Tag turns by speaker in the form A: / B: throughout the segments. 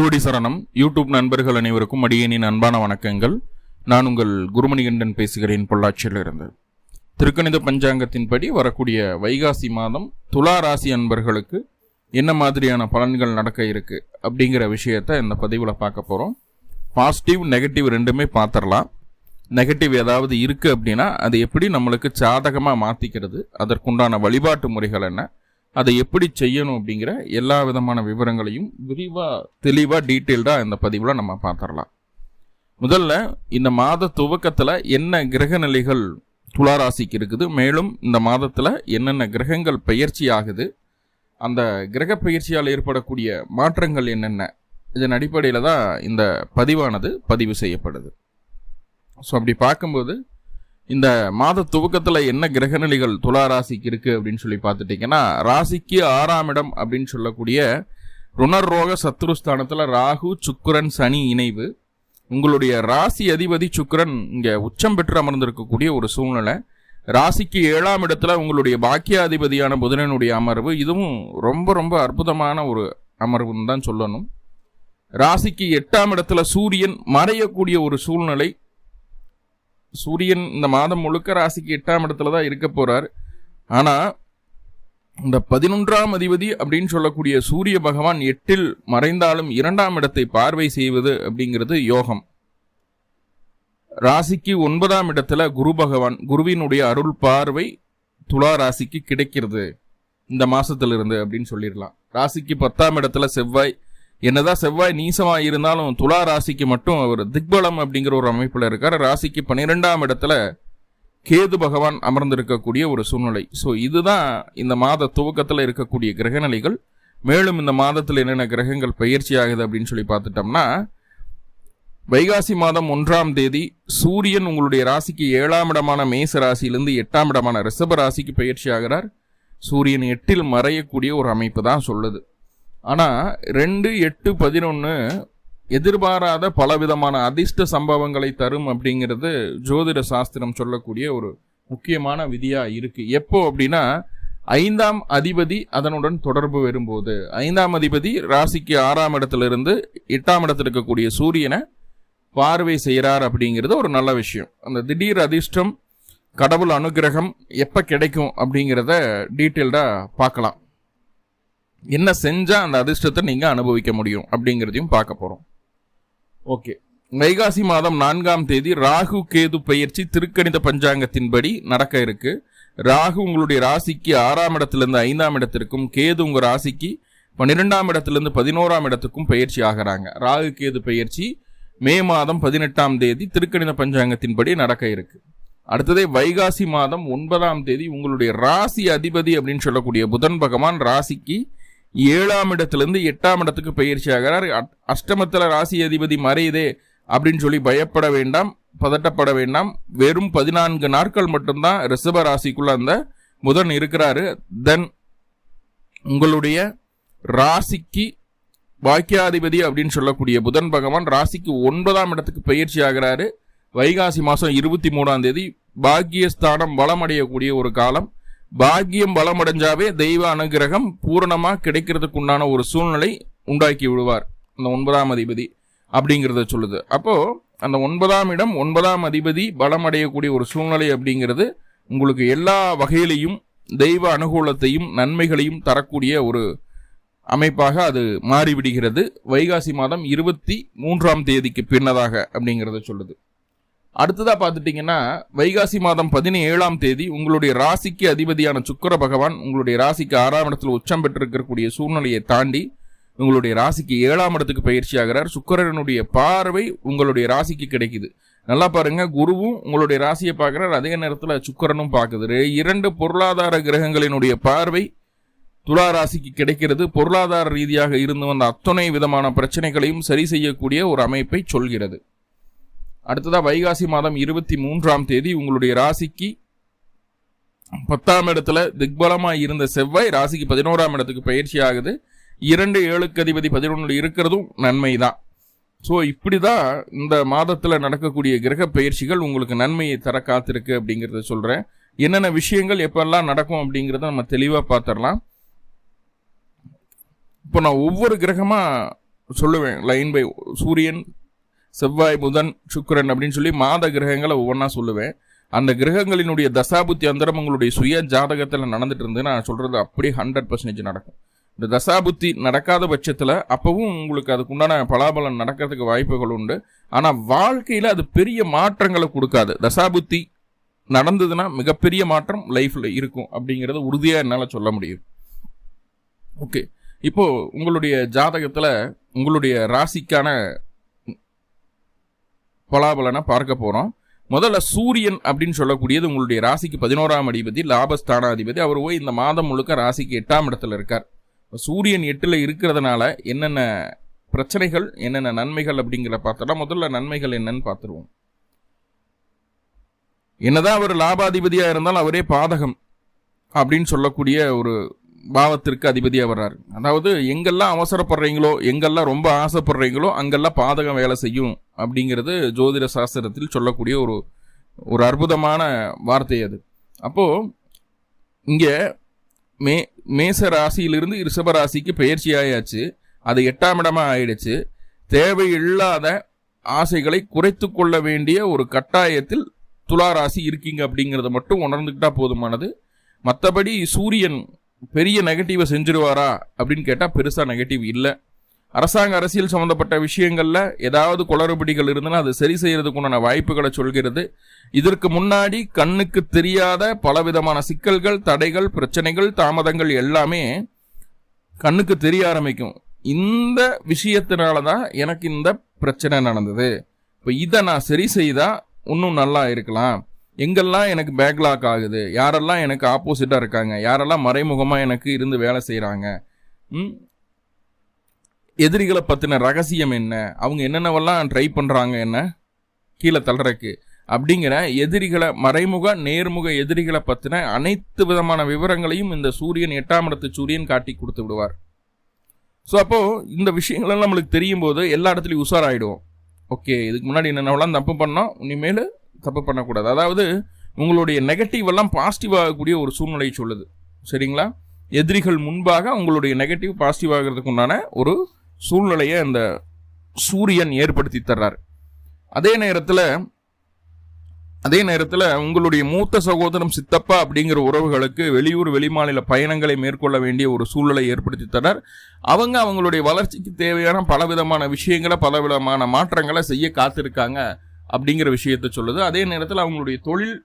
A: குருவடி சரணம். யூடியூப் நண்பர்கள் அனைவருக்கும் அடியனின் அன்பான வணக்கங்கள். நான் உங்கள் குருமணிகண்டன் பேசுகிறேன் பொள்ளாச்சியிலிருந்து. திருக்கணித பஞ்சாங்கத்தின்படி வரக்கூடிய வைகாசி மாதம் துலா ராசி அன்பர்களுக்கு என்ன மாதிரியான பலன்கள் நடக்க இருக்கு அப்படிங்கிற விஷயத்த இந்த பதிவில் பார்க்க போகிறோம் பாசிட்டிவ் நெகட்டிவ் ரெண்டுமே பார்த்துடலாம். நெகட்டிவ் ஏதாவது இருக்குது அப்படின்னா அது எப்படி நம்மளுக்கு சாதகமாக மாற்றிக்கிறது அதற்குண்டான வழிபாட்டு முறைகள் என்ன? அதை எப்படி செய்யணும் அப்படிங்கிற எல்லா விதமான விவரங்களையும் விரிவாக தெளிவாக டீட்டெயில்டாக இந்த பதிவில் நம்ம பார்த்துடலாம். முதல்ல இந்த மாத துவக்கத்தில் என்ன கிரக நிலைகள் துளாராசிக்கு இருக்குது மேலும் இந்த மாதத்தில் என்னென்ன கிரகங்கள் பயிற்சி ஆகுது அந்த கிரக பயிற்சியால் ஏற்படக்கூடிய மாற்றங்கள் என்னென்ன இதன் அடிப்படையில் தான் இந்த பதிவானது பதிவு செய்யப்படுது. ஸோ அப்படி பார்க்கும்போது இந்த மாத துவக்கத்தில் என்ன கிரகநிலைகள் துலா ராசிக்கு இருக்குது அப்படின்னு சொல்லி பார்த்துட்டிங்கன்னா ராசிக்கு ஆறாம் இடம் அப்படின்னு சொல்லக்கூடிய ருணர்ரோக சத்ருஸ்தானத்தில் ராகு சுக்கரன் சனி இணைவு. உங்களுடைய ராசி அதிபதி சுக்கரன் இங்கே உச்சம் பெற்று அமர்ந்திருக்கக்கூடிய ஒரு சூழ்நிலை. ராசிக்கு ஏழாம் இடத்துல உங்களுடைய பாக்கியாதிபதியான புதனனுடைய அமர்வு இதுவும் ரொம்ப ரொம்ப அற்புதமான ஒரு அமர்வுன்னு தான் சொல்லணும். ராசிக்கு எட்டாம் இடத்துல சூரியன் மறையக்கூடிய ஒரு சூழ்நிலை சூரியன் இந்த மாதம் முழுக்க ராசிக்கு எட்டாம் இடத்துல தான் இருக்க போகிறார் ஆனால் இந்த பதினொன்றாம் அதிபதி அப்படின்னு சொல்லக்கூடிய சூரிய பகவான் எட்டில் மறைந்தாலும் இரண்டாம் இடத்தை பார்வை செய்வது அப்படிங்கிறது யோகம். ராசிக்கு ஒன்பதாம் இடத்துல குரு பகவான் குருவினுடைய அருள் பார்வை துலா ராசிக்கு கிடைக்கிறது. இந்த மாசத்திலிருந்து அப்படின்னு சொல்லிடலாம். ராசிக்கு பத்தாம் இடத்துல செவ்வாய் என்னதான் செவ்வாய் நீசமா இருந்தாலும் துலா ராசிக்கு மட்டும் அவர் திக்பலம் அப்படிங்கிற ஒரு அமைப்புல இருக்கார். ராசிக்கு பன்னிரெண்டாம் இடத்துல கேது பகவான் அமர்ந்திருக்கக்கூடிய ஒரு சூழ்நிலை. ஸோ இதுதான் இந்த மாத துவக்கத்தில் இருக்கக்கூடிய கிரகநிலைகள். மேலும் இந்த மாதத்தில் என்னென்ன கிரகங்கள் பயிற்சி ஆகுது அப்படின்னு சொல்லி பார்த்துட்டோம்னா வைகாசி மாதம் ஒன்றாம் தேதி சூரியன் உங்களுடைய ராசிக்கு ஏழாம் இடமான மேச ராசியிலிருந்து எட்டாம் இடமான ரிஷப ராசிக்கு பயிற்சி ஆகிறார். சூரியன் எட்டில் மறையக்கூடிய ஒரு அமைப்பு தான் சொல்லுது. ஆனால் ரெண்டு எட்டு பதினொன்று எதிர்பாராத பலவிதமான அதிர்ஷ்ட சம்பவங்களை தரும் அப்படிங்கிறது ஜோதிட சாஸ்திரம் சொல்லக்கூடிய ஒரு முக்கியமான விதியா இருக்கு. எப்போ அப்படின்னா ஐந்தாம் அதிபதி அதனுடன் தொடர்பு வரும்போது. ஐந்தாம் அதிபதி ராசிக்கு ஆறாம் இடத்துல இருந்து எட்டாம் இடத்துல இருக்கக்கூடிய சூரியனை பார்வை செய்கிறார் அப்படிங்கிறது ஒரு நல்ல விஷயம். அந்த திடீர் அதிர்ஷ்டம் கடவுள் அனுகிரகம் எப்போ கிடைக்கும் அப்படிங்கிறத டீட்டெயில்டாக பார்க்கலாம். என்ன செஞ்சால் அந்த அதிர்ஷ்டத்தை நீங்கள் அனுபவிக்க முடியும் அப்படிங்கிறதையும் பார்க்க போகிறோம் ஓகே. வைகாசி மாதம் நான்காம் தேதி ராகு கேது பயிற்சி திருக்கணித பஞ்சாங்கத்தின்படி நடக்க இருக்கு. ராகு உங்களுடைய ராசிக்கு ஆறாம் இடத்திலிருந்து ஐந்தாம் இடத்திற்கும் கேது உங்கள் ராசிக்கு பன்னிரெண்டாம் இடத்திலிருந்து பதினோராம் இடத்துக்கும் பயிற்சி ஆகிறாங்க. ராகு கேது பயிற்சி மே மாதம் பதினெட்டாம் தேதி திருக்கணித பஞ்சாங்கத்தின்படி நடக்க இருக்கு. அடுத்ததே வைகாசி மாதம் ஒன்பதாம் தேதி உங்களுடைய ராசி அதிபதி அப்படின்னு சொல்லக்கூடிய புதன் பகவான் ராசிக்கு ஏழாம் இடத்திலிருந்து எட்டாம் இடத்துக்கு பயிற்சி ஆகிறார். அஷ்டமத்தில் ராசி அதிபதி மறையுதே அப்படின்னு சொல்லி பயப்பட வேண்டாம் பதட்டப்பட வேண்டாம். வெறும் பதினான்கு நாட்கள் மட்டும்தான் ரிஷப ராசிக்குள்ள அந்த புதன் இருக்கிறாரு. தென் உங்களுடைய ராசிக்கு பாக்கியாதிபதி அப்படின்னு சொல்லக்கூடிய புதன் பகவான் ராசிக்கு ஒன்பதாம் இடத்துக்கு பயிற்சி ஆகிறாரு. வைகாசி மாதம் இருபத்தி மூணாம் தேதி. பாக்கியஸ்தானம் வளமடையக்கூடிய ஒரு காலம். பாக்கியம் பலமடைஞ்சாவே தெய்வ அனுகிரகம் பூரணமாக கிடைக்கிறதுக்கு உண்டான ஒரு சூழ்நிலை உண்டாக்கி விடுவார். அந்த ஒன்பதாம் அதிபதி அப்படிங்கிறத சொல்லுது. அப்போ அந்த ஒன்பதாம் இடம் ஒன்பதாம் அதிபதி பலமடையக்கூடிய ஒரு சூழ்நிலை அப்படிங்கிறது உங்களுக்கு எல்லா வகையிலையும் தெய்வ அனுகூலத்தையும் நன்மைகளையும் தரக்கூடிய ஒரு அமைப்பாக அது மாறிவிடுகிறது. வைகாசி மாதம் இருபத்தி மூன்றாம் தேதிக்கு பின்னதாக அப்படிங்கிறத சொல்லுது. அடுத்ததாக பார்த்துட்டிங்கன்னா வைகாசி மாதம் பதினேழாம் தேதி உங்களுடைய ராசிக்கு அதிபதியான சுக்கர பகவான் உங்களுடைய ராசிக்கு ஆறாம் இடத்தில் உச்சம் பெற்றிருக்கக்கூடிய சூழ்நிலையை தாண்டி உங்களுடைய ராசிக்கு ஏழாம் இடத்துக்கு பயிற்சி ஆகிறார். சுக்கரனுடைய பார்வை உங்களுடைய ராசிக்கு கிடைக்குது. நல்லா பாருங்க குருவும் உங்களுடைய ராசியை பார்க்குறார். அதே நேரத்தில் சுக்கரனும் பார்க்குது. இரண்டு பொருளாதார கிரகங்களினுடைய பார்வை துலா ராசிக்கு கிடைக்கிறது. பொருளாதார ரீதியாக இருந்து வந்த அத்தனை விதமான பிரச்சனைகளையும் சரி செய்யக்கூடிய ஒரு அமைப்பை சொல்கிறது. அடுத்ததாக வைகாசி மாதம் இருபத்தி மூன்றாம் தேதி உங்களுடைய ராசிக்கு பத்தாம் இடத்துல திக்பலமாக இருந்த செவ்வாய் ராசிக்கு பதினோராம் இடத்துக்கு பயிற்சி ஆகுது. இரண்டு ஏழுக்கு அதிபதி பதினொன்று இருக்கிறதும் நன்மை தான் ஸோ இப்படி தான் இந்த மாதத்தில் நடக்கக்கூடிய கிரக பயிற்சிகள் உங்களுக்கு நன்மையை தர காத்திருக்கு அப்படிங்கிறத சொல்கிறேன் என்னென்ன விஷயங்கள் எப்பெல்லாம் நடக்கும் அப்படிங்கிறத நம்ம தெளிவாக பார்த்துடலாம் இப்போ நான் ஒவ்வொரு கிரகமாக சொல்லுவேன். லைன் பை சூரியன் செவ்வாய் புதன் சுக்கரன் அப்படின்னு சொல்லி மாத கிரகங்களை ஒவ்வொன்றா சொல்லுவேன். அந்த கிரகங்களினுடைய தசாபுத்தி அந்தரம் உங்களுடைய சுய ஜாதகத்தில் நடந்துட்டு இருந்து நான் சொல்கிறது அப்படியே ஹண்ட்ரட் பர்சன்டேஜ் நடக்கும். இந்த தசாபுத்தி நடக்காத பட்சத்தில் அப்பவும் உங்களுக்கு அதுக்குண்டான பலாபலம் நடக்கிறதுக்கு வாய்ப்புகள் உண்டு. ஆனால் வாழ்க்கையில் அது பெரிய மாற்றங்களை கொடுக்காது. தசாபுத்தி நடந்ததுன்னா மிகப்பெரிய மாற்றம் லைஃப்பில் இருக்கும் அப்படிங்கிறத உறுதியாக என்னால் சொல்ல முடியும். ஓகே. இப்போது உங்களுடைய ஜாதகத்தில் உங்களுடைய ராசிக்கான பலாபலனை பார்க்க போகிறோம் முதல்ல சூரியன் அப்படின்னு சொல்லக்கூடியது உங்களுடைய ராசிக்கு பதினோராம் அதிபதி லாபஸ்தானாதிபதி. அவர் போய் இந்த மாதம் முழுக்க ராசிக்கு எட்டாம் இடத்துல இருக்கார். சூரியன் எட்டில் இருக்கிறதுனால என்னென்ன பிரச்சனைகள் என்னென்ன நன்மைகள் அப்படிங்கிற பார்த்தோம்னா முதல்ல நன்மைகள் என்னன்னு பார்த்துருவோம். என்னதான் அவர் லாபாதிபதியாக இருந்தாலும் அவரே பாதகம் அப்படின்னு சொல்லக்கூடிய ஒரு பாவத்திற்கு அதிபதியாக வர்றாரு. அதாவது எங்கெல்லாம் அவசரப்படுறீங்களோ எங்கெல்லாம் ரொம்ப ஆசைப்படுறீங்களோ அங்கெல்லாம் பாதகம் வேலை செய்யும் அப்படிங்கிறது ஜோதிட சாஸ்திரத்தில் சொல்லக்கூடிய ஒரு ஒரு அற்புதமான வார்த்தை அது. அப்போது இங்கே மே மேச ராசியிலிருந்து ரிஷப ராசிக்கு பயிற்சி ஆயாச்சு. அது எட்டாம் இடமாக ஆயிடுச்சு. தேவையில்லாத ஆசைகளை குறைத்து கொள்ள வேண்டிய ஒரு கட்டாயத்தில் துலா ராசி இருக்கீங்க அப்படிங்கிறத மட்டும் உணர்ந்துக்கிட்டா போதுமானது. மற்றபடி சூரியன் பெரிய நெகட்டிவை செஞ்சிருவாரா அப்படின்னு கேட்டால் பெருசாக நெகட்டிவ் இல்லை. அரசாங்க அரசியல் சம்மந்தப்பட்ட விஷயங்களில் ஏதாவது குளறுபடிகள் இருந்ததுன்னா அது சரி செய்யறதுக்குண்டான வாய்ப்புகளை சொல்கிறது. இதற்கு முன்னாடி கண்ணுக்கு தெரியாத பலவிதமான சிக்கல்கள் தடைகள் பிரச்சனைகள் தாமதங்கள் எல்லாமே கண்ணுக்கு தெரிய ஆரம்பிக்கும். இந்த விஷயத்தினால தான் எனக்கு இந்த பிரச்சனை நடந்தது. இப்போ இதை நான் சரி செய்தால் இன்னும் நல்லா இருக்கலாம். எங்கெல்லாம் எனக்கு பேக்லாக் ஆகுது? யாரெல்லாம் எனக்கு ஆப்போசிட்டாக இருக்காங்க? யாரெல்லாம் மறைமுகமாக எனக்கு இருந்து வேலை செய்கிறாங்க எதிரிகளை பற்றின ரகசியம் என்ன? அவங்க என்னென்னவெல்லாம் ட்ரை பண்ணுறாங்க என்ன? கீழே தள்ளுறக்கு அப்படிங்கிற எதிரிகளை மறைமுக நேர்முக எதிரிகளை பற்றின அனைத்து விதமான விவரங்களையும் இந்த சூரியன் எட்டாம் இடத்து சூரியன் காட்டி கொடுத்து விடுவார். ஸோ அப்போது இந்த விஷயங்கள்லாம் நம்மளுக்கு தெரியும் போது எல்லா இடத்துலையும் உஷாராயிடுவோம். ஓகே இதுக்கு முன்னாடி என்னென்னவெல்லாம் தப்பு பண்ணோம் இனிமேல் தப்பு பண்ணக்கூடாது. அதாவது உங்களுடைய நெகட்டிவ் எல்லாம் பாசிட்டிவ் ஆகக்கூடிய ஒரு சூழ்நிலை சொல்லுது. சரிங்களா? எதிரிகள் முன்பாக உங்களுடைய நெகட்டிவ் பாசிட்டிவ் ஆகிறதுக்கு உண்டான ஒரு சூழ்நிலையை அந்த சூரியன் ஏற்படுத்தி தர்றார். அதே நேரத்தில் அதே நேரத்தில் உங்களுடைய மூத்த சகோதரம் சித்தப்பா அப்படிங்கிற உறவுகளுக்கு வெளியூர் வெளிமாநில பயணங்களை மேற்கொள்ள வேண்டிய ஒரு சூழலை ஏற்படுத்தி தரார் அவங்க அவங்களுடைய வளர்ச்சிக்கு தேவையான பலவிதமான விஷயங்களை பலவிதமான மாற்றங்களை செய்ய காத்திருக்காங்க. அப்படிங்கிற விஷயத்த சொல்லுது. அதே நேரத்தில் அவங்களுடைய தொழில்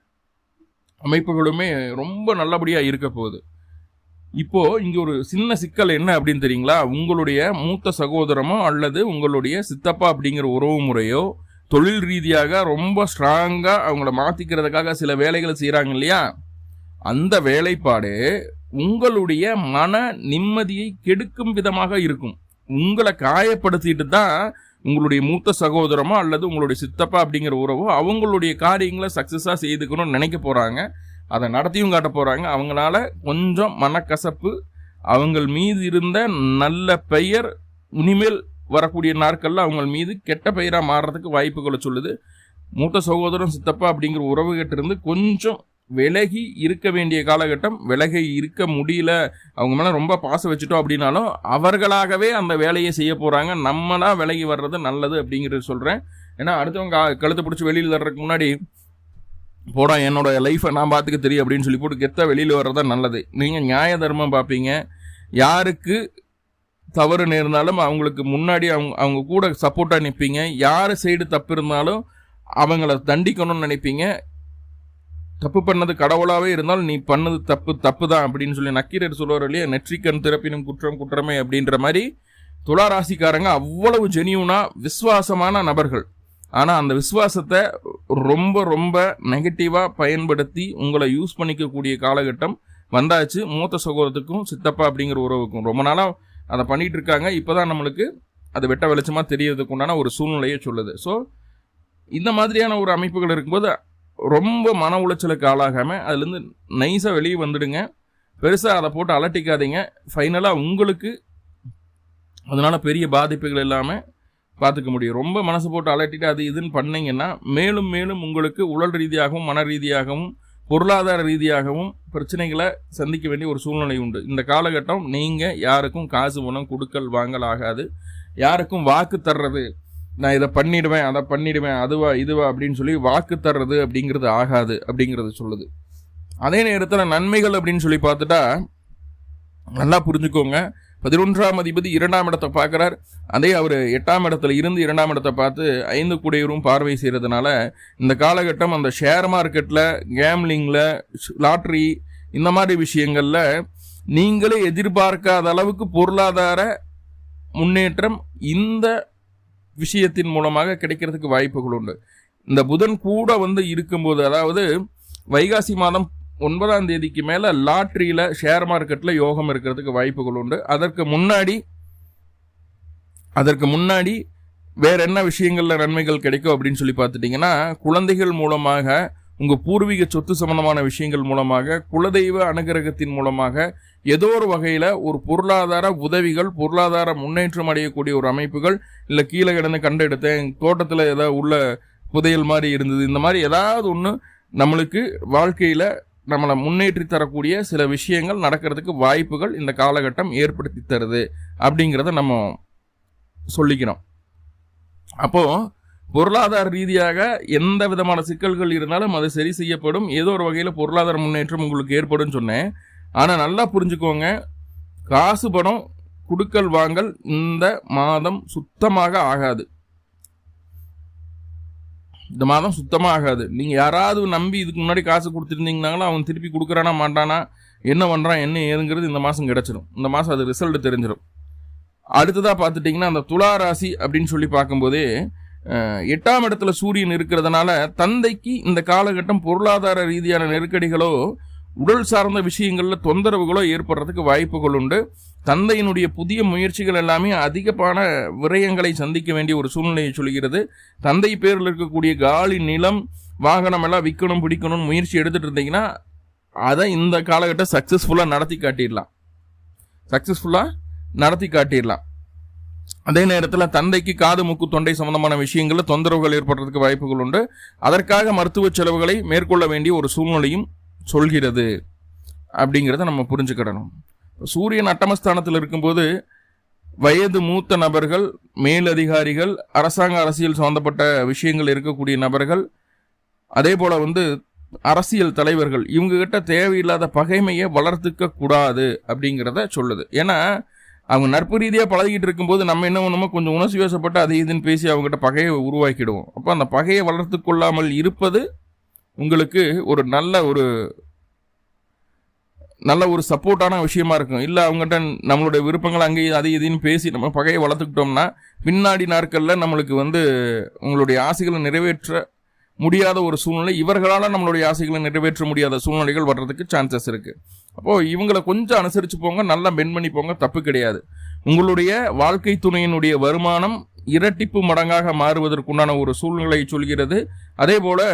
A: அமைப்புகளுமே ரொம்ப நல்லபடியாக இருக்க போகுது. இப்போது இங்கே ஒரு சின்ன சிக்கல் என்ன அப்படின்னு தெரியுங்களா? உங்களுடைய மூத்த சகோதரமோ அல்லது உங்களுடைய சித்தப்பா அப்படிங்கிற உறவு முறையோ தொழில் ரீதியாக ரொம்ப ஸ்ட்ராங்காக அவங்கள மாற்றிக்கிறதுக்காக சில வேலைகளை செய்கிறாங்க இல்லையா? அந்த வேலைப்பாடு உங்களுடைய மன நிம்மதியை கெடுக்கும் விதமாக இருக்கும். உங்களை காயப்படுத்திட்டு தான் உங்களுடைய மூத்த சகோதரமோ அல்லது உங்களுடைய சித்தப்பா அப்படிங்கிற உறவோ அவங்களுடைய காரியங்களை சக்ஸஸாக செய்துக்கணும்னு நினைக்க போகிறாங்க அதை நடத்தியும் காட்ட போகிறாங்க அவங்களால கொஞ்சம் மனக்கசப்பு அவங்கள் மீது இருந்த நல்ல பெயர் இனிமேல் வரக்கூடிய நாட்களில் அவங்க மீது கெட்ட பெயராக மாறுறதுக்கு வாய்ப்புகளை சொல்லுது. மூத்த சகோதரம் சித்தப்பா அப்படிங்கிற உறவுகிட்ட இருந்து கொஞ்சம் விலகி இருக்க வேண்டிய காலகட்டம் விலகி இருக்க முடியல அவங்க மேலே ரொம்ப பாசம் வச்சுட்டோம் அப்படின்னாலும் அவர்களாகவே அந்த வேலையை செய்ய போகிறாங்க நம்மளா விலகி வர்றது நல்லது அப்படிங்கிறது சொல்கிறேன் ஏன்னா அடுத்தவங்க கழுத்தை பிடிச்சி வெளியில் வர்றதுக்கு முன்னாடி போடா என்னோட லைஃப்பை நான் பார்த்துக்க தெரியும் அப்படின்னு சொல்லி போட்டு கெத்த வெளியில் வர்றதா நல்லது. நீங்கள் நியாய தர்மம் பார்ப்பீங்க யாருக்கு தவறு நேர்ந்தாலும் அவங்களுக்கு முன்னாடி அவங்க அவங்க கூட சப்போர்ட்டாக நிற்பீங்க யார் சைடு தப்பு இருந்தாலும் அவங்கள தண்டிக்கணும்னு நினைப்பீங்க. தப்பு பண்ணது கடவுளாகவே இருந்தாலும் நீ பண்ணது தப்பு தப்பு தான் அப்படின்னு சொல்லி நக்கீரர் சொல்லுவார் இல்லையா? நெற்றிக்கண் திறப்பினும் குற்றம் குற்றமே அப்படின்ற மாதிரி துளாராசிக்காரங்க அவ்வளவு ஜெனியூனா விசுவாசமான நபர்கள். ஆனால் அந்த விசுவாசத்தை ரொம்ப ரொம்ப நெகட்டிவாக பயன்படுத்தி உங்களை யூஸ் பண்ணிக்கக்கூடிய காலகட்டம் வந்தாச்சு. மூத்த சகோதரத்துக்கும் சித்தப்பா அப்படிங்கிற உறவுக்கும். ரொம்ப நாளாக அதை பண்ணிட்டு இருக்காங்க. இப்போ தான் நம்மளுக்கு அது வெட்ட வெளிச்சமாக தெரியறதுக்கு உண்டான ஒரு சூழ்நிலையை சொல்லுது. ஸோ இந்த மாதிரியான ஒரு அமைப்புகள் இருக்கும்போது ரொம்ப மன உளைச்சலுக்கு ஆளாகாமல் அதுலேருந்து நைஸாக வெளியே வந்துடுங்க. பெருசாக அதை போட்டு அலட்டிக்காதீங்க. ஃபைனலாக உங்களுக்கு அதனால் பெரிய பாதிப்புகள் இல்லாமல் பார்த்துக்க முடியும். ரொம்ப மனசு போட்டு அலட்டிட்டு அது இதுன்னு பண்ணிங்கன்னா மேலும் மேலும் உங்களுக்கு உடல் ரீதியாகவும் மன ரீதியாகவும் பொருளாதார ரீதியாகவும் பிரச்சனைகளை சந்திக்க வேண்டிய ஒரு சூழ்நிலை உண்டு. இந்த காலகட்டம் நீங்கள் யாருக்கும் காசு பணம் கொடுக்கல் வாங்கல் ஆகாது. யாருக்கும் வாக்கு தர்றது நான் இதை பண்ணிடுவேன் அதை பண்ணிடுவேன் அதுவா இதுவா அப்படின்னு சொல்லி வாக்கு தர்றது அப்படிங்கிறது ஆகாது அப்படிங்கிறது சொல்லுது. அதே நேரத்தில் நன்மைகள் அப்படின்னு சொல்லி பார்த்துட்டா நல்லா புரிஞ்சுக்கோங்க. பதினொன்றாம் அதிபதி இரண்டாம் இடத்தை பார்க்குறார். அதே அவர் எட்டாம் இடத்துல இருந்து இரண்டாம் இடத்தை பார்த்து ஐந்து கூடையரும் பார்வை செய்கிறதுனால இந்த காலகட்டம் அந்த ஷேர் மார்க்கெட்டில் கேம்லிங்கில் லாட்ரி இந்த மாதிரி விஷயங்களில் நீங்களே எதிர்பார்க்காத அளவுக்கு பொருளாதார முன்னேற்றம் இந்த விஷயத்தின் மூலமாக கிடைக்கிறதுக்கு வாய்ப்புகள் உண்டு. இந்த புதன் கூட வந்து இருக்கும்போது அதாவது வைகாசி மாதம் ஒன்பதாம் தேதிக்கு மேலே லாட்ரியில் ஷேர் மார்க்கெட்டில் யோகம் இருக்கிறதுக்கு வாய்ப்புகள் உண்டு. அதற்கு முன்னாடி அதற்கு முன்னாடி வேற என்ன விஷயங்களில் நன்மைகள் கிடைக்கும் அப்படின்னு சொல்லி பார்த்துட்டிங்கன்னா குழந்தைகள் மூலமாக உங்கள் பூர்வீக சொத்து சம்பந்தமான விஷயங்கள் மூலமாக குலதெய்வ அனுகிரகத்தின் மூலமாக ஏதோ ஒரு வகையில் ஒரு பொருளாதார உதவிகள் பொருளாதார முன்னேற்றம் அடையக்கூடிய ஒரு அமைப்புகள் இல்லை கீழே கிடந்து கண்டெடுத்தேன் தோட்டத்தில் ஏதாவது உள்ள புதையல் மாதிரி இருந்தது இந்த மாதிரி ஏதாவது ஒன்று நம்மளுக்கு வாழ்க்கையில் நம்மளை முன்னேற்றி தரக்கூடிய சில விஷயங்கள் நடக்கிறதுக்கு வாய்ப்புகள் இந்த காலகட்டம் ஏற்படுத்தி தருது அப்படிங்கிறத நம்ம சொல்லிக்கிறோம். அப்போது பொருளாதார ரீதியாக எந்த விதமான சிக்கல்கள் இருந்தாலும் அது சரி செய்யப்படும். ஏதோ ஒரு வகையில் பொருளாதார முன்னேற்றம் உங்களுக்கு ஏற்படும் சொன்னேன். ஆனால் நல்லா புரிஞ்சுக்கோங்க. காசு பணம் குடுக்கல் வாங்கல் இந்த மாதம் சுத்தமாக ஆகாது. இந்த மாதம் சுத்தமாக ஆகாது. நீங்கள் யாராவது நம்பி இதுக்கு முன்னாடி காசு கொடுத்துருந்தீங்கனாலும் அவன் திருப்பி கொடுக்குறானா மாட்டானா என்ன பண்ணுறான் என்ன ஏதுங்கிறது இந்த மாதம் கிடச்சிடும் இந்த மாதம் அது ரிசல்ட் தெரிஞ்சிடும் அடுத்ததாக பார்த்துட்டிங்கன்னா அந்த துலா ராசி அப்படின்னு சொல்லி பார்க்கும்போதே எட்டாம் இடத்துல சூரியன் இருக்கிறதுனால தந்தைக்கு இந்த காலகட்டம் பொருளாதார ரீதியான நெருக்கடிகளோ உடல் சார்ந்த விஷயங்களில் தொந்தரவுகளோ ஏற்படுறதுக்கு வாய்ப்புகள் உண்டு. தந்தையினுடைய புதிய முயற்சிகள் எல்லாமே அதிகமான விரயங்களை சந்திக்க வேண்டிய ஒரு சூழ்நிலையை சொல்கிறது. தந்தை பேரில் இருக்கக்கூடிய காலி நிலம் வாகனம் எல்லாம் விற்கணும் பிடிக்கணும்னு முயற்சி எடுத்துகிட்டு இருந்தீங்கன்னா அதை இந்த காலகட்டம் சக்ஸஸ்ஃபுல்லாக நடத்தி காட்டிடலாம். சக்ஸஸ்ஃபுல்லாக நடத்தி காட்டிடலாம். அதே நேரத்தில் தந்தைக்கு காது மூக்கு தொண்டை சம்பந்தமான விஷயங்களில் தொந்தரவுகள் ஏற்படுறதுக்கு வாய்ப்புகள் உண்டு. அதற்காக மருத்துவ செலவுகளை மேற்கொள்ள வேண்டிய ஒரு சூழ்நிலையும் சொல்கிறது அப்படிங்கிறத நம்ம புரிஞ்சுக்கிடணும். சூரியன் அட்டமஸ்தானத்தில் இருக்கும்போது வயது மூத்த நபர்கள் மேலதிகாரிகள் அரசாங்க அரசியல் சம்பந்தப்பட்ட விஷயங்கள் இருக்கக்கூடிய நபர்கள் அதே போல் வந்து அரசியல் தலைவர்கள் இவங்ககிட்ட தேவையில்லாத பகைமையை வளர்த்துக்க கூடாது அப்படிங்கிறத சொல்லுது. ஏன்னா அவங்க நட்பு ரீதியாக பழகிட்டு இருக்கும்போது நம்ம என்ன பண்ணுமோ கொஞ்சம் உணர்ச்சி வசப்பட்டு அது இதுன்னு பேசி அவங்ககிட்ட பகையை உருவாக்கிடுவோம். அப்போ அந்த பகையை வளர்த்து கொள்ளாமல் இருப்பது உங்களுக்கு ஒரு நல்ல ஒரு நல்ல ஒரு சப்போர்ட்டான விஷயமா இருக்கும். இல்லை அவங்ககிட்ட நம்மளுடைய விருப்பங்கள் அங்கேயும் அது இதுன்னு பேசி நம்ம பகையை வளர்த்துக்கிட்டோம்னா பின்னாடி நாட்களில் நம்மளுக்கு வந்து உங்களுடைய ஆசைகளை நிறைவேற்ற முடியாத ஒரு சூழ்நிலை. இவர்களால் நம்மளுடைய ஆசைகளை நிறைவேற்ற முடியாத சூழ்நிலைகள் வர்றதுக்கு சான்சஸ் இருக்குது அப்போது இவங்களை கொஞ்சம் அனுசரித்து போங்க நல்லா பெண் பண்ணி போங்க தப்பு கிடையாது. உங்களுடைய வாழ்க்கை துணையினுடைய வருமானம் இரட்டிப்பு மடங்காக மாறுவதற்குண்டான ஒரு சூழ்நிலை சொல்கிறது. அதே போல்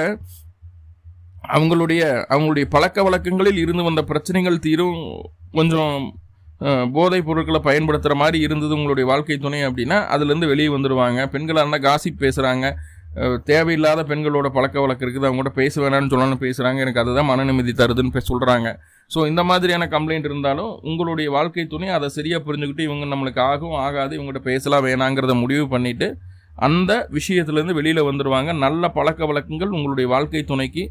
A: அவங்களுடைய அவங்களுடைய பழக்க வழக்கங்களில் இருந்து வந்த பிரச்சனைகள் தீரும். கொஞ்சம் போதைப் பொருட்களை பயன்படுத்துகிற மாதிரி இருந்தது உங்களுடைய வாழ்க்கை துணை அப்படின்னா அதுலேருந்து வெளியே வந்துடுவாங்க பெண்களாக இருந்தால் காசிப் பேசுகிறாங்க தேவையில்லாத பெண்களோட பழக்க வழக்கம் இருக்குது. அவங்கள்ட்ட பேச வேணாம்னு சொல்லணும்னு பேசுகிறாங்க எனக்கு அதுதான் மன நிம்மதி தருதுன்னு சொல்கிறாங்க ஸோ இந்த மாதிரியான கம்ப்ளைண்ட் இருந்தாலும் உங்களுடைய வாழ்க்கை துணை அதை சரியாக புரிஞ்சுக்கிட்டு இவங்க நம்மளுக்கு ஆகும் ஆகாது இவங்ககிட்ட பேசலாம் வேணாங்கிறத முடிவு பண்ணிவிட்டு அந்த விஷயத்துலேருந்து வெளியில் வந்துடுவாங்க நல்ல பழக்க வழக்கங்கள் உங்களுடைய வாழ்க்கை துணைக்கு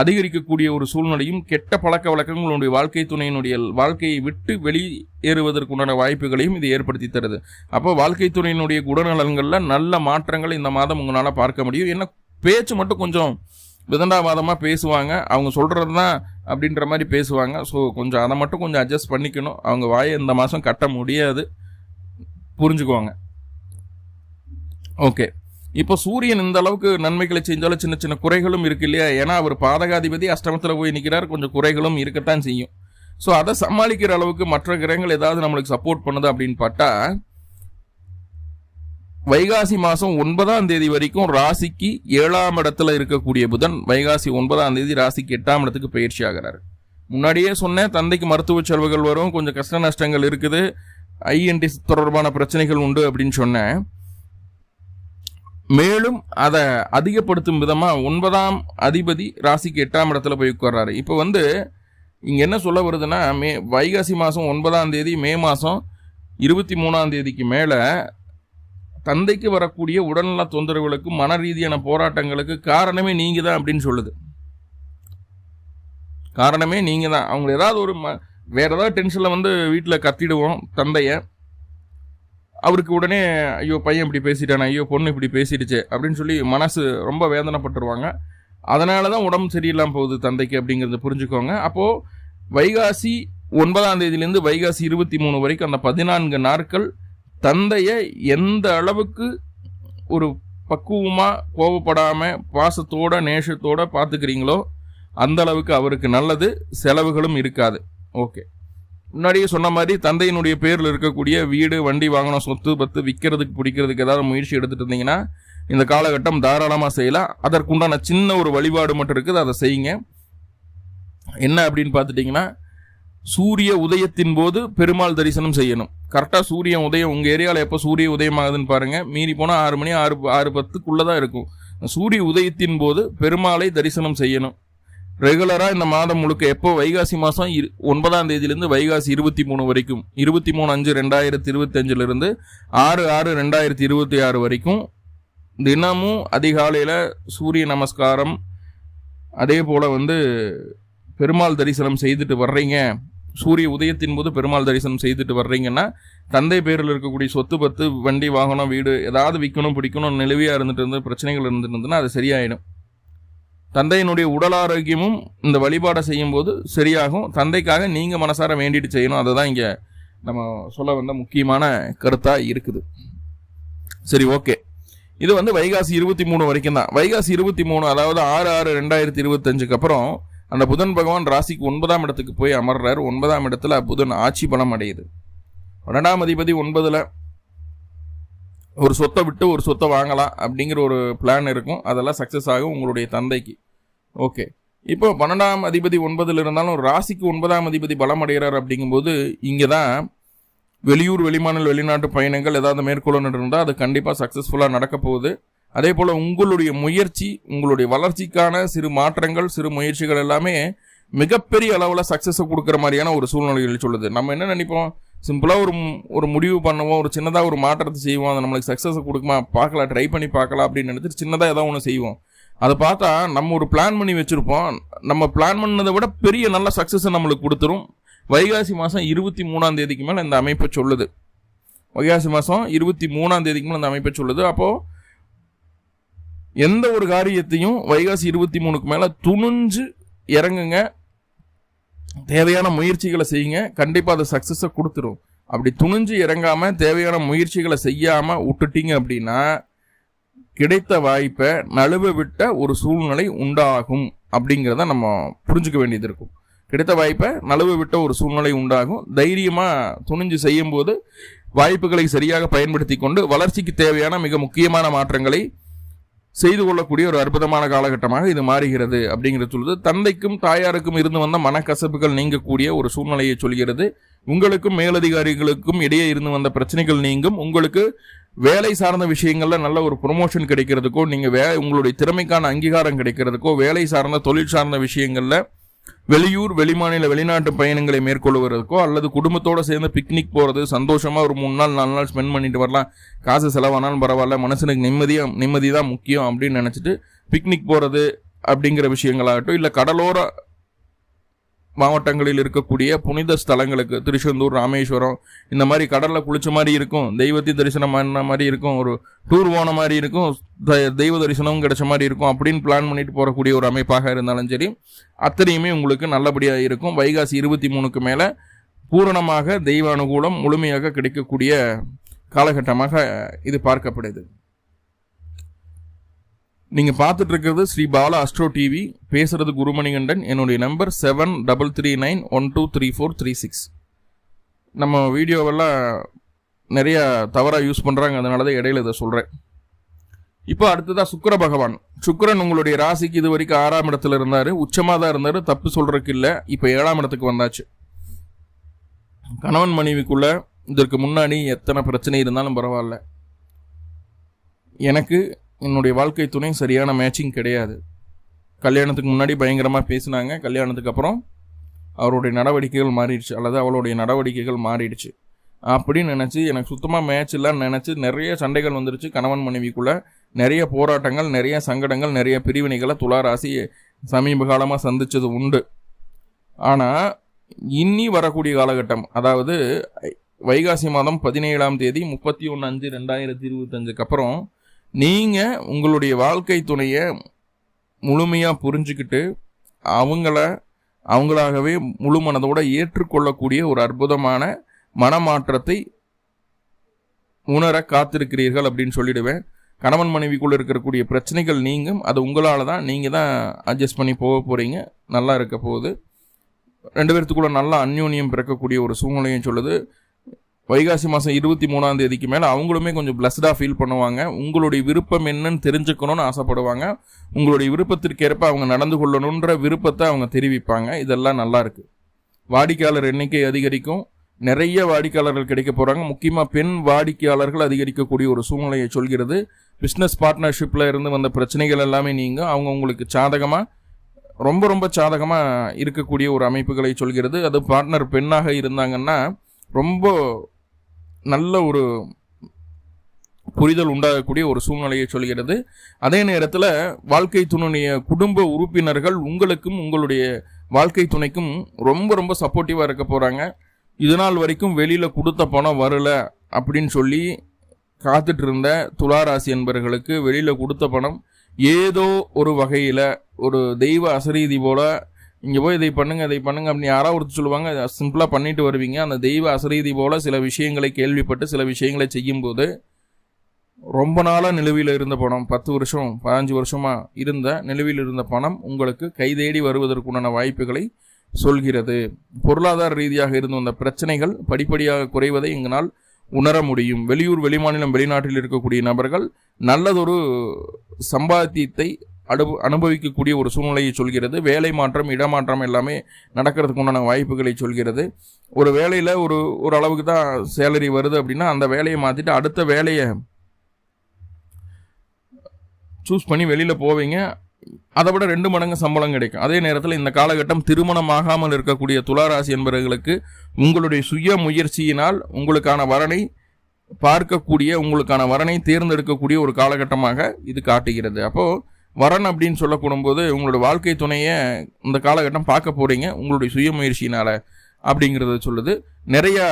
A: அதிகரிக்கக்கூடிய ஒரு சூழ்நிலையும் கெட்ட பழக்க வழக்கங்களுடைய வாழ்க்கை துணையினுடைய வாழ்க்கையை விட்டு வெளியேறுவதற்குண்டான வாய்ப்புகளையும் இது ஏற்படுத்தி தருது. அப்போ வாழ்க்கை துணையினுடைய குணநலன்களில் நல்ல மாற்றங்களை இந்த மாதம் உங்களால் பார்க்க முடியும். என்ன பேச்சு மட்டும் கொஞ்சம் விதண்டாவாதமாக பேசுவாங்க. அவங்க சொல்கிறது தான் அப்படின்ற மாதிரி பேசுவாங்க. ஸோ கொஞ்சம் அதை மட்டும் கொஞ்சம் அட்ஜஸ்ட் பண்ணிக்கணும். அவங்க வாயை இந்த மாதம் கட்ட முடியாது. புரிஞ்சுக்குவாங்க. ஓகே இப்போ சூரியன் இந்த அளவுக்கு நன்மைகளை செஞ்சாலும் சின்ன சின்ன குறைகளும் இருக்கு இல்லையா? ஏன்னா அவர் பாதகாதிபதி அஷ்டமத்தில் போய் நிற்கிறார் கொஞ்சம் குறைகளும் இருக்கத்தான் செய்யும். ஸோ அதை சமாளிக்கிற அளவுக்கு மற்ற கிரகங்கள் ஏதாவது நம்மளுக்கு சப்போர்ட் பண்ணுது அப்படின்னு பார்த்தா வைகாசி மாதம் ஒன்பதாம் தேதி வரைக்கும் ராசிக்கு ஏழாம் இடத்துல இருக்கக்கூடிய புதன் வைகாசி ஒன்பதாம் தேதி ராசிக்கு எட்டாம் இடத்துக்கு பயிற்சி ஆகிறார். முன்னாடியே சொன்னேன் தந்தைக்கு மருத்துவ செலவுகள் வரும் கொஞ்சம் கஷ்ட நஷ்டங்கள் இருக்குது ஐஎன்டி தொடர்பான பிரச்சனைகள் உண்டு அப்படின்னு சொன்னேன். மேலும் அதை அதிகப்படுத்தும் விதமாக ஒன்பதாம் அதிபதி ராசிக்கு எட்டாம் இடத்துல போய் உட்கார்றாரு. இப்போ வந்து இங்கே என்ன சொல்ல வருதுன்னா மே வைகாசி மாதம் ஒன்பதாம் தேதி மே மாதம் இருபத்தி மூணாம் தேதிக்கு மேலே தந்தைக்கு வரக்கூடிய உடல்நல தொந்தரவுகளுக்கு மன ரீதியான போராட்டங்களுக்கு காரணமே நீங்கள் தான் அப்படின்னு சொல்லுது. காரணமே நீங்கள் தான் அவங்க ஏதாவது ஒரு ம வேறு ஏதாவது டென்ஷனில் வந்து வீட்டில் கத்திடுவோம் தந்தையை. அவருக்கு உடனே ஐயோ பையன் இப்படி பேசிட்டானே ஐயோ பொண்ணு இப்படி பேசிடுச்சு அப்படின்னு சொல்லி மனசு ரொம்ப வேதனைப்பட்டுருவாங்க. அதனால தான் உடம்பு சரியில்லாமல் போகுது தந்தைக்கு அப்படிங்கிறத புரிஞ்சுக்கோங்க. அப்போது வைகாசி ஒன்பதாம் தேதியிலேருந்து வைகாசி இருபத்தி மூணு வரைக்கும் அந்த பதினான்கு நாட்கள் தந்தையை எந்த அளவுக்கு ஒரு பக்குவமாக கோவப்படாமல் பாசத்தோட நேசத்தோட பார்த்துக்கிறீங்களோ அந்த அளவுக்கு அவருக்கு நல்லது செலவுகளும் இருக்காது. ஓகே. முன்னாடியே சொன்ன மாதிரி தந்தையினுடைய பேரில் இருக்கக்கூடிய வீடு வண்டி வாங்கணும் சொத்து பத்து விற்கிறதுக்கு பிடிக்கிறதுக்கு ஏதாவது முயற்சி எடுத்துட்டு இருந்தீங்கன்னா இந்த காலகட்டம் தாராளமாக செய்யலாம். அதற்குண்டான சின்ன ஒரு வழிபாடு மட்டும் இருக்குது அதை செய்யுங்க. என்ன அப்படின்னு பார்த்துட்டிங்கன்னா சூரிய உதயத்தின் போது பெருமாள் தரிசனம் செய்யணும். கரெக்டாக சூரிய உதயம் உங்கள் ஏரியாவில் எப்போ சூரிய உதயம் ஆகுதுன்னு பாருங்கள் மீறி போனால் ஆறு மணி ஆறு ஆறு பத்துக்குள்ளே தான் இருக்கும். சூரிய உதயத்தின் போது பெருமாளை தரிசனம் செய்யணும். ரெகுலராக இந்த மாதம் முழுக்க எப்போ? வைகாசி மாதம் இரு ஒன்பதாம் தேதியிலேருந்து வைகாசி இருபத்தி மூணு வரைக்கும். இருபத்தி மூணு அஞ்சு ரெண்டாயிரத்தி இருபத்தஞ்சிலிருந்து ஆறு ஆறு ரெண்டாயிரத்தி இருபத்தி ஆறு வரைக்கும். தினமும் அதிகாலையில் சூரிய நமஸ்காரம். அதே போல் வந்து பெருமாள் தரிசனம் செய்துட்டு வர்றீங்க. சூரிய உதயத்தின் போது பெருமாள் தரிசனம் செய்துட்டு வர்றீங்கன்னா தந்தை பேரில் இருக்கக்கூடிய சொத்து பத்து வண்டி வாகனம் வீடு ஏதாவது விற்கணும் பிடிக்கணும் நிலவியாக இருந்துட்டு இருந்து பிரச்சனைகள் இருந்துட்டு இருந்ததுன்னா அது சரியாயிடும். தந்தையினுடைய உடல் ஆரோக்கியமும் இந்த வழிபாடை செய்யும்போது சரியாகும். தந்தைக்காக நீங்கள் மனசார வேண்டிட்டு செய்யணும். அதுதான் இங்கே நம்ம சொல்ல வந்த முக்கியமான கருத்தாக இருக்குது. சரி ஓகே. இது வந்து வைகாசி இருபத்தி மூணு வரைக்கும் தான் வைகாசி இருபத்தி மூணு அதாவது ஆறு ஆறு ரெண்டாயிரத்தி இருபத்தஞ்சுக்கு அப்புறம் அந்த புதன் பகவான் ராசிக்கு ஒன்பதாம் இடத்துக்கு போய் அமர்றார். ஒன்பதாம் இடத்துல புதன் ஆட்சி பலம் அடையுது. பன்னெண்டாம் அதிபதி ஒன்பதில் ஒரு சொத்தை விட்டு ஒரு சொத்தை வாங்கலாம் அப்படிங்கிற ஒரு பிளான் இருக்கும். அதெல்லாம் சக்ஸஸ் ஆகும் உங்களுடைய தந்தைக்கு. ஓகே இப்போ பன்னெண்டாம் அதிபதி ஒன்பதில் இருந்தாலும் ராசிக்கு ஒன்பதாம் அதிபதி பலம் அடைகிறார் அப்படிங்கும்போது இங்கே தான் வெளியூர் வெளிமாநில வெளிநாட்டு பயணங்கள் ஏதாவது மேற்கொள்ளணும் இருந்தால் அது கண்டிப்பாக சக்ஸஸ்ஃபுல்லாக நடக்க போகுது. அதே போல் உங்களுடைய முயற்சி உங்களுடைய வளர்ச்சிக்கான சிறு மாற்றங்கள் சிறு முயற்சிகள் எல்லாமே மிகப்பெரிய அளவில் சக்ஸஸை கொடுக்குற மாதிரியான ஒரு சூழ்நிலைகள் சொல்லுது. நம்ம என்ன நினைப்போம்? சிம்பிளாக ஒரு ஒரு முடிவு பண்ணுவோம் ஒரு சின்னதாக ஒரு மாற்றத்தை செய்வோம் அதை நம்மளுக்கு சக்ஸஸை கொடுக்குமா பார்க்கலாம் ட்ரை பண்ணி பார்க்கலாம் அப்படின்னு நினச்சிட்டு சின்னதாக ஏதாவது ஒன்று செய்வோம். அதை பார்த்தா நம்ம ஒரு பிளான் பண்ணி வச்சுருப்போம். நம்ம பிளான் பண்ணதை விட பெரிய நல்ல சக்ஸஸை நம்மளுக்கு கொடுத்துரும். வைகாசி மாதம் இருபத்தி மூணாம் தேதிக்கு மேலே இந்த அமைப்பை சொல்லுது. வைகாசி மாதம் இருபத்தி மூணாம் தேதிக்கு மேலே இந்த அமைப்பை சொல்லுது. அப்போது எந்த ஒரு காரியத்தையும் வைகாசி இருபத்தி மூணுக்கு மேலே துணிஞ்சு இறங்குங்க. தேவையான முயற்சிகளை செய்யுங்க. கண்டிப்பாக அது சக்ஸஸை கொடுத்துரும். அப்படி துணிஞ்சு இறங்காமல் தேவையான முயற்சிகளை செய்யாமல் விட்டுட்டீங்க அப்படின்னா கிடைத்த வாய்ப்பை நழுவ விட்ட ஒரு சூழ்நிலை உண்டாகும் அப்படிங்கிறத நம்ம புரிஞ்சுக்க வேண்டியது இருக்கும். கிடைத்த வாய்ப்பை நழுவ விட்ட ஒரு சூழ்நிலை உண்டாகும். தைரியமாக துணிஞ்சு செய்யும்போது வாய்ப்புகளை சரியாக பயன்படுத்தி கொண்டு வளர்ச்சிக்கு தேவையான மிக முக்கியமான மாற்றங்களை செய்து கொள்ளக்கூடிய ஒரு அற்புதமான காலகட்டமாக இது மாறுகிறது அப்படிங்கிறது சொல்லுது. தந்தைக்கும் தாயாருக்கும் இருந்து வந்த மனக்கசப்புகள் நீங்கக்கூடிய ஒரு சூழ்நிலையை சொல்கிறது. உங்களுக்கும் மேலதிகாரிகளுக்கும் இடையே இருந்து வந்த பிரச்சனைகள் நீங்கும். உங்களுக்கு வேலை சார்ந்த விஷயங்களில் நல்ல ஒரு ப்ரொமோஷன் கிடைக்கிறதுக்கோ நீங்கள் வே உங்களுடைய திறமைக்கான அங்கீகாரம் கிடைக்கிறதுக்கோ வேலை சார்ந்த தொழில் சார்ந்த விஷயங்களில் வெளியூர் வெளிமாநில வெளிநாட்டு பயணங்களை மேற்கொள்வதற்கோ அல்லது குடும்பத்தோடு சேர்ந்து பிக்னிக் போகிறது சந்தோஷமாக ஒரு மூணு நாள் நாலு நாள் ஸ்பெண்ட் பண்ணிட்டு வரலாம். காசு செலவானாலும் பரவாயில்ல மனசனுக்கு நிம்மதியாக நிம்மதி தான் முக்கியம் அப்படின்னு நினச்சிட்டு பிக்னிக் போகிறது அப்படிங்கிற விஷயங்களாகட்டும் இல்லை கடலோர மாவட்டங்களில் இருக்கக்கூடிய புனித ஸ்தலங்களுக்கு திருச்செந்தூர் ராமேஸ்வரம் இந்த மாதிரி கடலில் குளிச்ச மாதிரி இருக்கும் தெய்வத்தை தரிசனம் பண்ண மாதிரி இருக்கும் ஒரு டூர் போன மாதிரி இருக்கும் தெய்வ தரிசனமும் கிடைச்ச மாதிரி இருக்கும் அப்படின்னு பிளான் பண்ணிட்டு போகக்கூடிய ஒரு அமைப்பாக இருந்தாலும் சரி அத்தனையுமே உங்களுக்கு நல்லபடியாக இருக்கும். வைகாசி இருபத்தி மூணுக்கு மேலே பூரணமாக தெய்வ அனுகூலம் முழுமையாக கிடைக்கக்கூடிய காலகட்டமாக இது பார்க்கப்படுது. நீங்கள் பார்த்துட்டு இருக்கிறது ஸ்ரீ பாலா அஸ்ட்ரோ டிவி பேசுறது குருமணிகண்டன். என்னுடைய number seven double three nine one two three four three six. நம்ம வீடியோவெல்லாம் நிறையா தவறாக யூஸ் பண்ணுறாங்க அதனால தான் இடையில இதை சொல்கிறேன் இப்போ அடுத்ததாக சுக்கர பகவான். சுக்கரன் உங்களுடைய ராசிக்கு இது வரைக்கும் ஆறாம் இடத்துல இருந்தார். உச்சமாக தான் இருந்தார் தப்பு சொல்கிறதுக்கு இல்லை. இப்போ ஏழாம் இடத்துக்கு வந்தாச்சு. கணவன் மனைவிக்குள்ள இதற்கு முன்னாடி எத்தனை பிரச்சனை இருந்தாலும் பரவாயில்ல. எனக்கு என்னுடைய வாழ்க்கை துணை சரியான மேட்சிங் கிடையாது. கல்யாணத்துக்கு முன்னாடி பயங்கரமாக பேசினாங்க. கல்யாணத்துக்கு அப்புறம் அவருடைய நடவடிக்கைகள் மாறிடுச்சு. அல்லது அவளுடைய நடவடிக்கைகள் மாறிடுச்சு. அப்படின்னு நினச்சி எனக்கு சுத்தமாக மேட்ச் இல்லைன்னு நினச்சி நிறைய சண்டைகள் வந்துருச்சு. கணவன் மனைவிக்குள்ளே நிறைய போராட்டங்கள் நிறைய சங்கடங்கள் நிறைய பிரிவினைகளை துளாராசி சமீப காலமாக சந்திச்சது உண்டு. ஆனால் இனி வரக்கூடிய காலகட்டம் அதாவது வைகாசி மாதம் பதினேழாம் தேதி முப்பத்தி ஒன்று அஞ்சு ரெண்டாயிரத்தி இருபத்தஞ்சுக்கு அப்புறம் நீங்கள் உங்களுடைய வாழ்க்கை துணையை முழுமையாக புரிஞ்சுக்கிட்டு அவங்கள அவங்களாகவே முழு மனதோடு ஏற்றுக்கொள்ளக்கூடிய ஒரு அற்புதமான மனமாற்றத்தை உணர காத்திருக்கிறீர்கள் அப்படின்னு சொல்லிடுவேன். கணவன் மனைவிக்குள்ளே இருக்கக்கூடிய பிரச்சனைகள் நீங்கும். அது உங்களால் தான் நீங்கள் தான் அட்ஜஸ்ட் பண்ணி போக போகிறீங்க நல்லா இருக்க போகுது. ரெண்டு பேர்த்துக்குள்ளே நல்லா அந்யோன்யம் பிறக்கக்கூடிய ஒரு சூழ்நிலையும் சொல்லுது. வைகாசி மாதம் இருபத்தி மூணாம் தேதிக்கு மேலே அவங்களுமே கொஞ்சம் பிளஸ்டாக ஃபீல் பண்ணுவாங்க. உங்களுடைய விருப்பம் என்னன்னு தெரிஞ்சுக்கணும்னு ஆசைப்படுவாங்க. உங்களுடைய விருப்பத்திற்கேற்ப அவங்க நடந்து கொள்ளணுன்ற விருப்பத்தை அவங்க தெரிவிப்பாங்க. இதெல்லாம் நல்லாயிருக்கு வாடிக்கையாளர் எண்ணிக்கை அதிகரிக்கும். நிறைய வாடிக்கையாளர்கள் கிடைக்க போகிறாங்க முக்கியமாக பெண் வாடிக்கையாளர்கள் அதிகரிக்கக்கூடிய ஒரு சூழ்நிலையை சொல்கிறது. பிஸ்னஸ் பார்ட்னர்ஷிப்பில் இருந்து வந்த பிரச்சனைகள் எல்லாமே நீங்கள் அவங்க உங்களுக்கு சாதகமாக ரொம்ப ரொம்ப சாதகமாக இருக்கக்கூடிய ஒரு அமைப்புகளை சொல்கிறது. அது பார்ட்னர் பெண்ணாக இருந்தாங்கன்னா ரொம்ப நல்ல ஒரு புரிதல் உண்டாகக்கூடிய ஒரு சூழ்நிலையை சொல்கிறது. அதே நேரத்தில் வாழ்க்கை துணைய குடும்ப உறுப்பினர்கள் உங்களுக்கும் உங்களுடைய வாழ்க்கை துணைக்கும் ரொம்ப ரொம்ப சப்போர்ட்டிவாக இருக்க போகிறாங்க இது நாள் வரைக்கும் வெளியில் கொடுத்த பணம் வரல அப்படின்னு சொல்லி காத்துட்டு இருந்த துளாராசி என்பவர்களுக்கு வெளியில் கொடுத்த பணம் ஏதோ ஒரு வகையில் ஒரு தெய்வ அசரீதி போல இங்கே போய் இதை பண்ணுங்க இதை பண்ணுங்க அப்படின்னு யாராவது ஒருத்தர் சொல்லுவாங்க. சிம்பிளாக பண்ணிட்டு வருவீங்க. அந்த தெய்வ அசரீதி போல் சில விஷயங்களை கேள்விப்பட்டு சில விஷயங்களை செய்யும்போது ரொம்ப நாளாக நிலுவையில் இருந்த பணம் பத்து வருஷம் பதினஞ்சு வருஷமாக இருந்த நிலுவையில் இருந்த பணம் உங்களுக்கு கைதேடி வருவதற்குண்டான வாய்ப்புகளை சொல்கிறது. பொருளாதார ரீதியாக இருந்து வந்த பிரச்சனைகள் படிப்படியாக குறைவதை எங்களால் உணர முடியும். வெளியூர் வெளிமாநிலம் வெளிநாட்டில் இருக்கக்கூடிய நபர்கள் நல்லதொரு சம்பாத்தியத்தை அடு அனுபவிக்கக்கூடிய ஒரு சூழ்நிலையை சொல்கிறது. வேலை மாற்றம் இடமாற்றம் எல்லாமே நடக்கிறதுக்கு உண்டான வாய்ப்புகளை சொல்கிறது. ஒரு வேலையில் ஒரு ஒரு அளவுக்கு தான் சேலரி வருது அப்படின்னா அந்த வேலையை மாற்றிட்டு அடுத்த வேலையை சூஸ் பண்ணி வெளியில் போவீங்க. அதை விட ரெண்டு மடங்கு சம்பளம் கிடைக்கும். அதே நேரத்தில் இந்த காலகட்டம் திருமணம் ஆகாமல் இருக்கக்கூடிய துளாராசி என்பவர்களுக்கு உங்களுடைய சுய முயற்சியினால் உங்களுக்கான வரனை பார்க்கக்கூடிய உங்களுக்கான வரனை தேர்ந்தெடுக்கக்கூடிய ஒரு காலகட்டமாக இது காட்டுகிறது. அப்போது வரன் அப்படின்னு சொல்லக்கூடும் போது உங்களோட வாழ்க்கை துணையை இந்த காலகட்டம் பார்க்க போகிறீங்க உங்களுடைய சுய முயற்சியினால் அப்படிங்கிறத சொல்லுது. நிறையா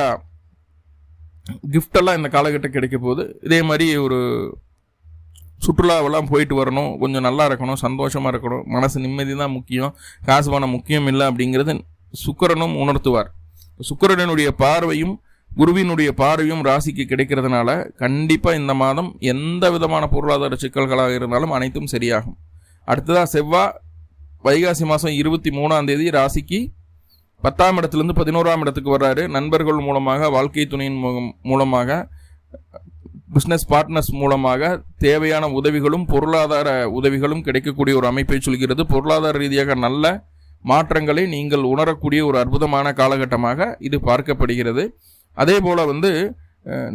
A: கிஃப்டெல்லாம் இந்த காலகட்டம் கிடைக்க போகுது. இதே மாதிரி ஒரு சுற்றுலாவெல்லாம் போயிட்டு வரணும். கொஞ்சம் நல்லா இருக்கணும் சந்தோஷமாக இருக்கணும். மனசு நிம்மதி தான் முக்கியம். காசு பணம் முக்கியம் இல்லை அப்படிங்கிறது சுக்கரனும் உணர்த்துவார். சுக்கரனுடைய பார்வையும் குருவினுடைய பார்வையும் ராசிக்கு கிடைக்கிறதுனால கண்டிப்பாக இந்த மாதம் எந்த விதமான பொருளாதார சிக்கல்களாக இருந்தாலும் அனைத்தும் சரியாகும். அடுத்ததாக செவ்வாய் வைகாசி மாதம் இருபத்தி மூணாம் தேதி ராசிக்கு பத்தாம் இடத்துலேருந்து பதினோராம் இடத்துக்கு வர்றாரு. நண்பர்கள் மூலமாக வாழ்க்கை துணையின் மூலமாக பிஸ்னஸ் பார்ட்னர்ஸ் மூலமாக தேவையான உதவிகளும் பொருளாதார உதவிகளும் கிடைக்கக்கூடிய ஒரு அமைப்பை சொல்கிறது. பொருளாதார ரீதியாக நல்ல மாற்றங்களை நீங்கள் உணரக்கூடிய ஒரு அற்புதமான காலகட்டமாக இது பார்க்கப்படுகிறது. அதே போல் வந்து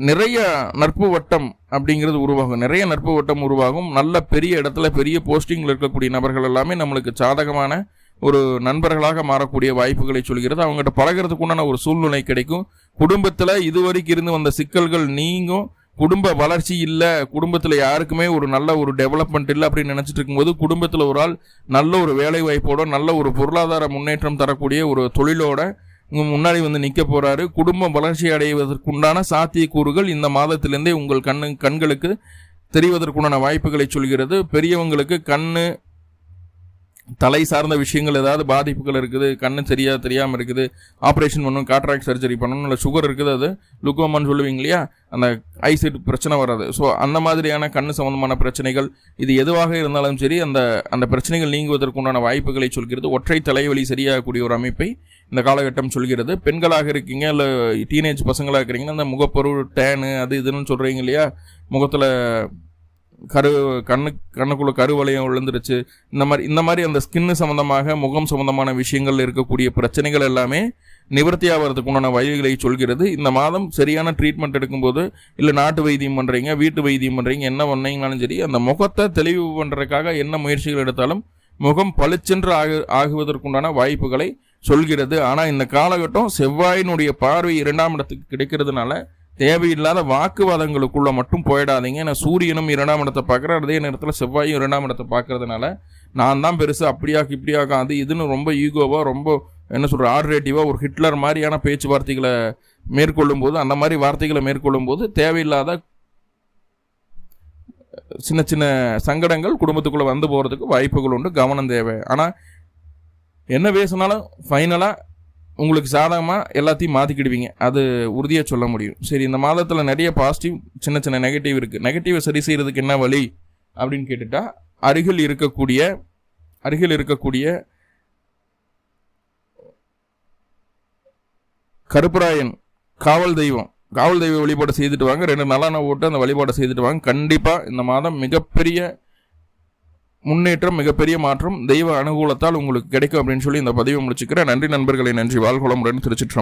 A: நிறைய நட்பு வட்டம் அப்படிங்கிறது உருவாகும். நிறைய நட்பு வட்டம் உருவாகும். நல்ல பெரிய இடத்துல பெரிய போஸ்டிங்கில் இருக்கக்கூடிய நபர்கள் எல்லாமே நம்மளுக்கு சாதகமான ஒரு நண்பர்களாக மாறக்கூடிய வாய்ப்புகளை சொல்கிறது. அவங்ககிட்ட பழகிறதுக்கு உண்டான ஒரு சூழ்நிலை கிடைக்கும். குடும்பத்தில் இதுவரைக்கும் இருந்து வந்த சிக்கல்கள் நீங்கும். குடும்ப வளர்ச்சி இல்லை. குடும்பத்தில் யாருக்குமே ஒரு நல்ல ஒரு டெவலப்மெண்ட் இல்லை அப்படின்னு நினச்சிட்டு இருக்கும்போது குடும்பத்தில் ஒரு ஆள் நல்ல ஒரு வேலை வாய்ப்போட நல்ல ஒரு பொருளாதார முன்னேற்றம் தரக்கூடிய ஒரு தொழிலோட முன்னாடி வந்து நிற்க போகிறாரு குடும்பம் வளர்ச்சி அடைவதற்குண்டான சாத்தியக்கூறுகள் இந்த மாதத்திலேருந்தே உங்கள் கண்ணு கண்களுக்கு தெரிவதற்குண்டான வாய்ப்புகளை சொல்கிறது. பெரியவங்களுக்கு கண்ணு தலை சார்ந்த விஷயங்கள் ஏதாவது பாதிப்புகள் இருக்குது கண்ணு சரியா தெரியாமல் இருக்குது ஆப்ரேஷன் பண்ணணும் காட்ராக்ட் சர்ஜரி பண்ணணும் இல்லை சுகர் இருக்குது அது லுக்கோமான்னு சொல்லுவீங்க இல்லையா? அந்த ஐசைட் பிரச்சனை வராது. ஸோ அந்த மாதிரியான கண்ணு சம்மந்தமான பிரச்சனைகள் இது எதுவாக இருந்தாலும் சரி அந்த அந்த பிரச்சனைகள் நீங்குவதற்குண்டான வாய்ப்புகளை சொல்கிறது. ஒற்றை தலைவலி சரியாகக்கூடிய ஒரு அமைப்பை இந்த காலகட்டம் சொல்கிறது. பெண்களாக இருக்கீங்க இல்லை டீனேஜ் பசங்களாக இருக்கிறீங்கன்னா அந்த முகப்பொருள் டேனு அது இதுன்னு சொல்கிறீங்க இல்லையா? முகத்தில் கரு கண்ணு கண்ணுக்குள்ள கருவளையம் விழுந்துருச்சு. இந்த மாதிரி இந்த மாதிரி அந்த ஸ்கின்னு சம்மந்தமாக முகம் சம்மந்தமான விஷயங்கள் இருக்கக்கூடிய பிரச்சனைகள் எல்லாமே நிவர்த்தி ஆகிறதுக்கு உண்டான வழிகளை சொல்கிறது. இந்த மாதம் சரியான ட்ரீட்மெண்ட் எடுக்கும்போது இல்லை நாட்டு வைத்தியம் பண்ணுறீங்க வீட்டு வைத்தியம் பண்ணுறீங்க என்ன பண்ணீங்கனாலும் சரி அந்த முகத்தை தெளிவு பண்ணுறதுக்காக என்ன முயற்சிகள் எடுத்தாலும் முகம் பளிச்சென்று ஆகு ஆகுவதற்குண்டான வாய்ப்புகளை சொல்கிறது. ஆனால் இந்த காலகட்டம் செவ்வாயினுடைய பார்வை இரண்டாம் இடத்துக்கு கிடைக்கிறதுனால தேவையில்லாத வாக்குவாதங்களுக்குள்ள மட்டும் போயிடாதீங்க. ஏன்னா சூரியனும் இரண்டாம் இடத்தை பார்க்குற அதே நேரத்தில் செவ்வாயும் இரண்டாம் இடத்தை பார்க்கறதுனால நான் தான் பெருசாக அப்படியாக இப்படியாக அது இதுன்னு ரொம்ப ஈகோவாக ரொம்ப என்ன சொல்கிற ஆர்டரேட்டிவாக ஒரு ஹிட்லர் மாதிரியான பேச்சுவார்த்தைகளை மேற்கொள்ளும் போது அந்த மாதிரி வார்த்தைகளை மேற்கொள்ளும் போது தேவையில்லாத சின்ன சின்ன சங்கடங்கள் குடும்பத்துக்குள்ளே வந்து போகிறதுக்கு வாய்ப்புகள் உண்டு. கவனம் தேவை. ஆனால் என்ன பேசினாலும் ஃபைனலாக உங்களுக்கு சாதகமாக எல்லாத்தையும் மாற்றிக்கிடுவீங்க அது உறுதியாக சொல்ல முடியும். சரி இந்த மாதத்தில் நிறைய பாசிட்டிவ் சின்ன சின்ன நெகட்டிவ் இருக்குது நெகட்டிவை சரி செய்கிறதுக்கு என்ன வழி? அப்படின்னு கேட்டுட்டா அருகில் இருக்கக்கூடிய அருகில் இருக்கக்கூடிய கருப்பராயன் காவல் தெய்வம். காவல் தெய்வ வழிபாடு செய்துட்டு வாங்க. ரெண்டு நாளான ஓட்டு அந்த வழிபாடு செய்துட்டு வாங்க. கண்டிப்பாக இந்த மாதம் மிகப்பெரிய முன்னேற்றம் மிகப்பெரிய மாற்றம் தெய்வ அனுகூலத்தால் உங்களுக்கு கிடைக்கும் அப்படின்னு சொல்லி இந்த பதிவை முடிச்சுக்கிறேன். நன்றி நண்பர்களை நன்றி. வாழ்குளமுடன் திருச்சிற்றம்